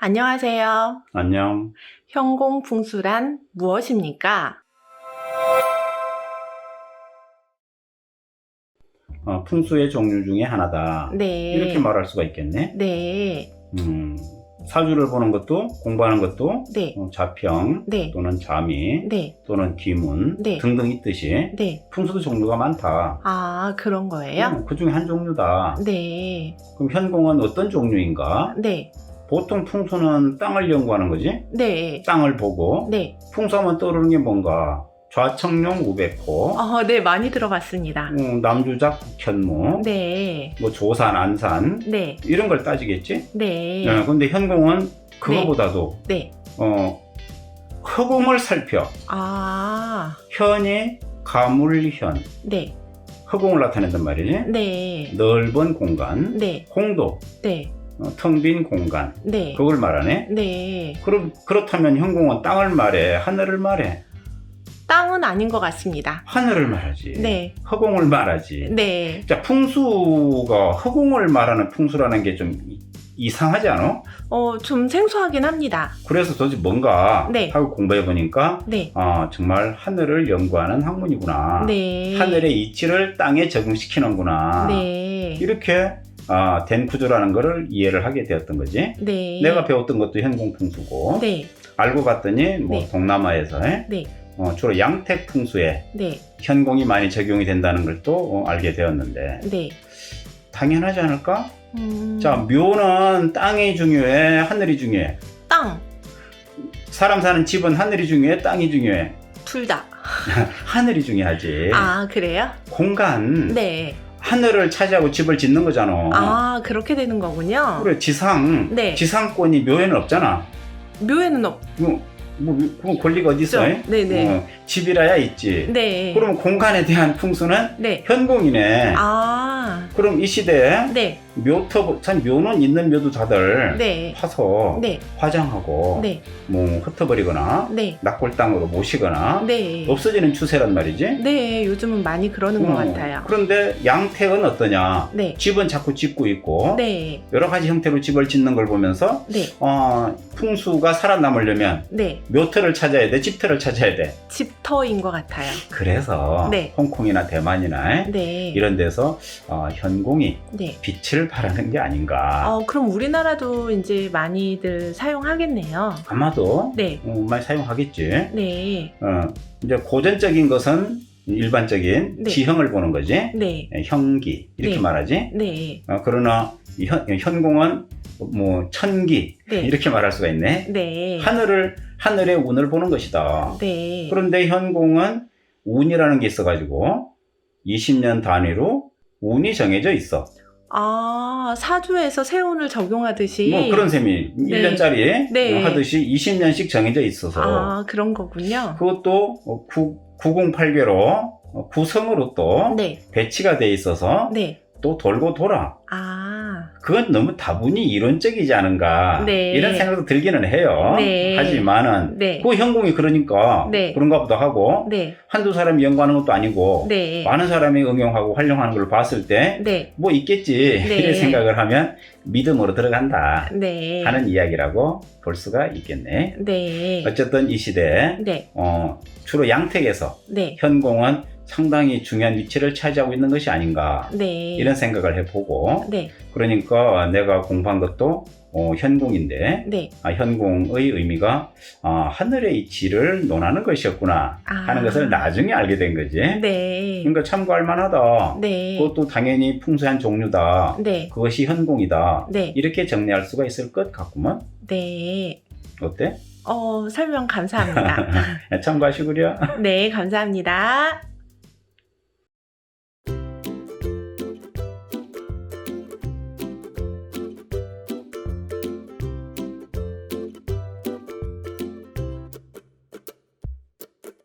안녕하세요. 안녕. 현공풍수란 무엇입니까? 어, 풍수의 종류 중에 하나다. 네. 이렇게 말할 수가 있겠네. 네. 음, 사주를 보는 것도 공부하는 것도 네. 어, 자평 네. 또는 자미 네. 또는 기문 네. 등등 있듯이 네. 풍수도 종류가 많다. 아, 그런 거예요? 그 중에 한 종류다. 네. 그럼 현공은 어떤 종류인가? 네. 보통 풍수는 땅을 연구하는 거지. 네. 땅을 보고 네. 풍수하면 떠오르는 게 뭔가? 좌청룡 우백호, 어, 네. 많이 들어봤습니다. 음, 남주작 북현무, 네. 뭐 조산 안산 네. 이런 걸 따지겠지? 네. 어, 근데 현공은 그거보다도 네. 어, 허공을 살펴 아, 현이 가물현 네. 허공을 나타낸단 말이지 네. 넓은 공간 네. 홍도 네. 어, 텅빈 공간 네. 그걸 말하네 네. 그럼 그렇다면 현공은 땅을 말해 하늘을 말해 땅은 아닌 것 같습니다. 하늘을 말하지 네. 허공을 말하지 네. 자 풍수가 허공을 말하는 풍수라는 게 좀 이상하지 않아? 어, 좀 생소하긴 합니다. 그래서 도대체 뭔가 네. 하고 공부해 보니까 네. 아 정말 하늘을 연구하는 학문이구나. 네. 하늘의 이치를 땅에 적용시키는구나. 네. 이렇게 아, 된 구조라는 것을 이해를 하게 되었던 거지. 네. 내가 배웠던 것도 현공풍수고 네. 알고 봤더니 뭐 네. 동남아에서 네. 어, 주로 양택풍수에 네. 현공이 많이 적용이 된다는 걸또 어, 알게 되었는데 네. 당연하지 않을까? 음, 자 묘는 땅이 중요해 하늘이 중요해 땅. 사람 사는 집은 하늘이 중요해 땅이 중요해 둘 다. 하늘이 중요하지 아, 그래요? 공간 네. 하늘을 차지하고 집을 짓는 거잖아 아, 그렇게 되는 거군요. 그래 지상 네. 지상권이 묘에는 없잖아 묘에는 없. 뭐, 뭐 그건 권리가 어디 있어? 그렇죠. 네네. 어, 집이라야 있지 네. 그러면 공간에 대한 풍수는 네. 현공이네 아. 그럼 이 시대에 네. 묘터 참 묘는 있는 묘도 다들 네. 파서 네. 화장하고 네. 뭐 흩어버리거나 네. 낙골당으로 모시거나 네. 없어지는 추세란 말이지. 네. 요즘은 많이 그러는 것 어, 같아요. 그런데 양택은 어떠냐? 네. 집은 자꾸 짓고 있고 네. 여러 가지 형태로 집을 짓는 걸 보면서 네. 어, 풍수가 살아남으려면 네. 묘터를 찾아야 돼, 집터를 찾아야 돼. 집터인 것 같아요. 그래서 네. 홍콩이나 대만이나 네. 이런 데서 어, 현공이 네. 빛을 발하는 게 아닌가. 어, 그럼 우리나라도 이제 많이들 사용하겠네요. 아마도 네. 어, 많이 사용하겠지. 네. 어, 이제 고전적인 것은 일반적인 네. 지형을 보는 거지. 네. 예, 형기 이렇게 네. 말하지. 네. 어, 그러나 이 현, 현공은 뭐 천기 네. 이렇게 말할 수가 있네. 네. 하늘을 하늘의 운을 보는 것이다. 네. 그런데 현공은 운이라는 게 있어가지고 20년 단위로 운이 정해져 있어. 아, 사주에서 세운을 적용하듯이. 뭐 그런 셈이 네. 1년짜리 네. 하듯이 20년씩 정해져 있어서 아, 그런 거군요. 그것도 어, 구, 908개로 어, 구성으로 또 네. 배치가 돼 있어서 네. 또 돌고 돌아. 아, 그건 너무 다분히 이론적이지 않은가 네. 이런 생각도 들기는 해요. 네. 하지만은 네. 그 현공이 그러니까 네. 그런가 보다 하고 네. 한두 사람이 연구하는 것도 아니고 네. 많은 사람이 응용하고 활용하는 걸 봤을 때뭐 네. 있겠지 네. 이런 생각을 하면 믿음으로 들어간다 네. 하는 이야기라고 볼 수가 있겠네. 네. 어쨌든 이 시대에 네. 어, 주로 양택에서 네. 현공은 상당히 중요한 위치를 차지하고 있는 것이 아닌가 네. 이런 생각을 해보고 네. 그러니까 내가 공부한 것도 어, 현공인데 네. 아, 현공의 의미가 아, 하늘의 이치를 논하는 것이었구나 아. 하는 것을 나중에 알게 된 거지. 네. 그러니까 참고할 만하다. 네. 그것도 당연히 풍수의 한 종류다. 네. 그것이 현공이다. 네. 이렇게 정리할 수가 있을 것 같구먼. 네. 어때? 어, 설명 감사합니다. 참고하시구려. 네, 감사합니다.